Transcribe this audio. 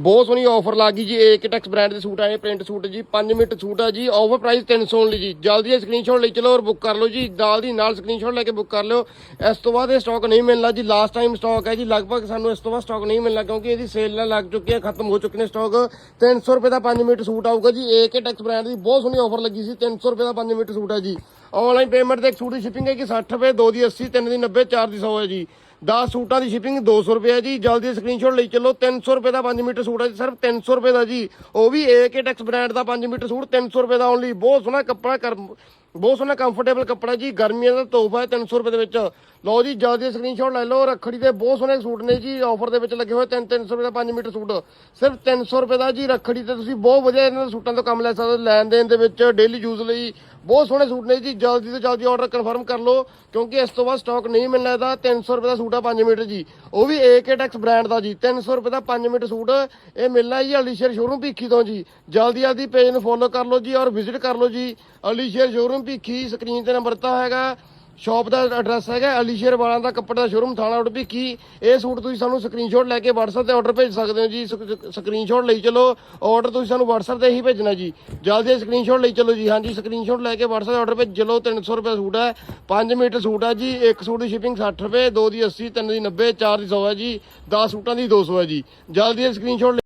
ਬਹੁਤ ਸੋਹਣੀ ਆਫਰ ਲੱਗ ਗਈ ਜੀ। ਏਕ ਟੈਕਸ ਬ੍ਰਾਂਡ ਦੇ ਸੂਟ ਆਏ ਪ੍ਰਿੰਟ ਸੂਟ ਜੀ। 5 ਮਿੰਟ ਸੂਟ ਆ ਜੀ। ਆਫਰ ਪ੍ਰਾਈਸ 300 ਲਈ ਜੀ। ਜਲਦੀ ਸਕਰੀਨਸ਼ਾਟ ਲਈ ਚਲੋ ਔਰ ਬੁੱਕ ਕਰ ਲਓ ਜੀ। ਨਾਲ ਦੀ ਨਾਲ ਸਕਰੀਨਸ਼ਾਟ ਲੈ ਕੇ ਬੁੱਕ ਕਰ ਲਿਓ। ਇਸ ਤੋਂ ਬਾਅਦ ਇਹ ਸਟਾਕ ਨਹੀਂ ਮਿਲਣਾ ਜੀ। ਲਾਸਟ ਟਾਈਮ ਸਟਾਕ ਹੈ ਜੀ। ਲਗਭਗ ਸਾਨੂੰ ਇਸ ਤੋਂ ਬਾਅਦ ਸਟਾਕ ਨਹੀਂ ਮਿਲਣਾ ਕਿਉਂਕਿ ਇਹਦੀ ਸੇਲ ਨਾਲ ਲੱਗ ਚੁੱਕੀ ਹੈ, ਖਤਮ ਹੋ ਚੁੱਕੇ ਨੇ ਸਟਾਕ 300 ਰੁਪਏ ਦਾ 5 ਮਿੰਟ ਸੂਟ ਆਊਗਾ ਜੀ। ਏਕ ਟੈਕਸ ਬ੍ਰਾਂਡ ਦੀ ਬਹੁਤ ਸੋਹਣੀ ਆਫਰ ਲੱਗੀ ਸੀ। 300 ਰੁਪਏ ਦਾ 5 ਮਿੰਟ ਸੂਟ ਹੈ ਜੀ। ਆਨਲਾਈਨ ਪੇਮੈਂਟ ਤੇ ਇੱਕ ਸੂਟ ਦੀ ਸ਼ਿਪਿੰਗ ਹੈ ਕਿ 60 ਰੁਪਏ, ਦੋ ਦੀ 80 ਤਿੰਨ ਦੀ 90 ਚਾਰ ਦੀ 100 ਹੈ ਜੀ। 10 ਸੂਟਾਂ ਦੀ ਸ਼ਿਪਿੰਗ 200 ਰੁਪਏ ਹੈ ਜੀ। ਜਲਦੀ ਸਕਰੀਨਸ਼ਾਟ ਲਈ ਚੱਲੋ। 300 ਰੁਪਏ ਦਾ 5 ਮੀਟਰ ਸੂਟ ਹੈ ਜੀ। ਸਿਰਫ 300 ਰੁਪਏ ਦਾ ਜੀ। ਉਹ ਵੀ ਏਕੇ ਟੈਕਸ ਬ੍ਰਾਂਡ ਦਾ 5 ਮੀਟਰ ਸੂਟ 300 ਰੁਪਏ ਦਾ ਓਨਲੀ ਬਹੁਤ ਸੋਹਣਾ ਕੱਪੜਾ, ਕਰ ਬਹੁਤ ਸੋਹਣਾ ਕੰਫਰਟੇਬਲ ਕੱਪੜਾ ਜੀ। ਗਰਮੀਆਂ ਦਾ ਤੋਹਫਾ ਹੈ 300 ਰੁਪਏ ਦੇ ਵਿੱਚ। ਲਓ ਜੀ, ਜਲਦੀ ਸਕਰੀਨਸ਼ਾਟ ਲੈ ਲਓ। ਰੱਖੜੀ ਦੇ ਬਹੁਤ ਸੋਹਣੇ ਸੂਟ ਨੇ ਜੀ। ਆਫਰ ਦੇ ਵਿੱਚ ਲੱਗੇ ਹੋਏ 3 300 ਰੁਪਏ ਦਾ 5 ਮੀਟਰ ਸੂਟ। ਸਿਰਫ 300 ਰੁਪਏ ਦਾ ਜੀ। ਰੱਖੜੀ ਤੇ ਤੁਸੀਂ ਬਹੁਤ ਵਧੀਆ ਇਹਨਾਂ ਦੇ ਸੂਟਾਂ ਤੋਂ ਕੰਮ ਲੈ ਸਕਦੇ ਹੋ। ਲੈਣ ਦੇਣ ਦੇ ਵਿੱਚ ਡੇਲੀ ਯੂਜ਼ ਲਈ। ਬਹੁਤ ਸੋਹਣੇ ਸੂਟ ਨੇ ਜੀ, ਜਲਦੀ ਤੋਂ ਜਲਦੀ ਆਰਡਰ ਕਨਫਰਮ ਕਰ ਲਓ, ਕਿਉਂਕਿ ਇਸ ਤੋਂ ਬਾਅਦ ਸਟਾਕ ਨਹੀਂ ਮਿਲਣਾ ਇਹਦਾ 300 ਰੁਪਏ ਦਾ ਸੂਟ ਆ 5 ਮੀਟਰ ਜੀ। ਉਹ ਵੀ ਏਕੇ ਟੈਕਸ ਬ੍ਰਾਂਡ ਦਾ ਜੀ 300 ਰੁਪਏ ਦਾ 5 ਮੀਟਰ ਸੂਟ, ਇਹ ਮਿਲਣਾ ਜੀ ਅਲੀਸ਼ੇਰ ਸ਼ੋਰੂਮ ਭੀਖੀ ਤੋਂ ਜੀ। ਜਲਦੀ ਜਲਦੀ ਪੇਜ ਨੂੰ ਫੋਲੋ ਕਰ ਲਓ ਜੀ ਔਰ ਵਿਜ਼ਿਟ ਕਰ ਲਓ ਜੀ। ਅਲੀਸ਼ੇਰ ਸ਼ੋਰੂਮ ਭੀਖੀ ਸਕਰੀਨ ਤੇ ਨੰਬਰ ਦਿੱਤਾ ਹੈਗਾ। ਸ਼ਾਪ ਦਾ ਐਡਰੈਸ ਹੈਗਾ ਅਲੀਸ਼ੇਰ ਵਾਲਾਂ ਦਾ ਕੱਪੜੇ ਦਾ ਸ਼ੋਰੂਮ, ਥਾਣਾ ਰੋਡ ਭੀਖੀ ਇਹ ਸੂਟ ਤੁਸੀਂ ਸਾਨੂੰ ਸਕਰੀਨਸ਼ਾਟ ਲੈ ਕੇ WhatsApp ਤੇ ਆਰਡਰ ਭੇਜ ਸਕਦੇ ਹੋ ਜੀ। ਸਕਰੀਨਸ਼ਾਟ ਲਈ ਚਲੋ ਆਰਡਰ ਤੁਸੀਂ ਸਾਨੂੰ WhatsApp ਤੇ ਹੀ ਭੇਜਣਾ ਜੀ। ਜਲਦੀ ਸਕਰੀਨਸ਼ਾਟ ਲਈ ਚਲੋ ਜੀ। ਹਾਂਜੀ ਸਕਰੀਨਸ਼ਾਟ ਲੈ ਕੇ WhatsApp ਤੇ ਆਰਡਰ ਭੇਜ, ਚਲੋ 300 ਰੁਪਏ ਸੂਟ ਹੈ। 5 ਮੀਟਰ ਸੂਟ ਹੈ ਜੀ। ਇੱਕ ਸੂਟ ਦੀ ਸ਼ਿਪਿੰਗ 60 ਰੁਪਏ, ਦੋ ਦੀ 80 ਤਿੰਨ ਦੀ 90 ਚਾਰ ਦੀ 100 ਹੈ ਜੀ। 10 ਸੂਟਾਂ ਦੀ 200 ਹੈ ਜੀ। ਜਲਦੀ ਸਕਰੀਨਸ਼ਾਟ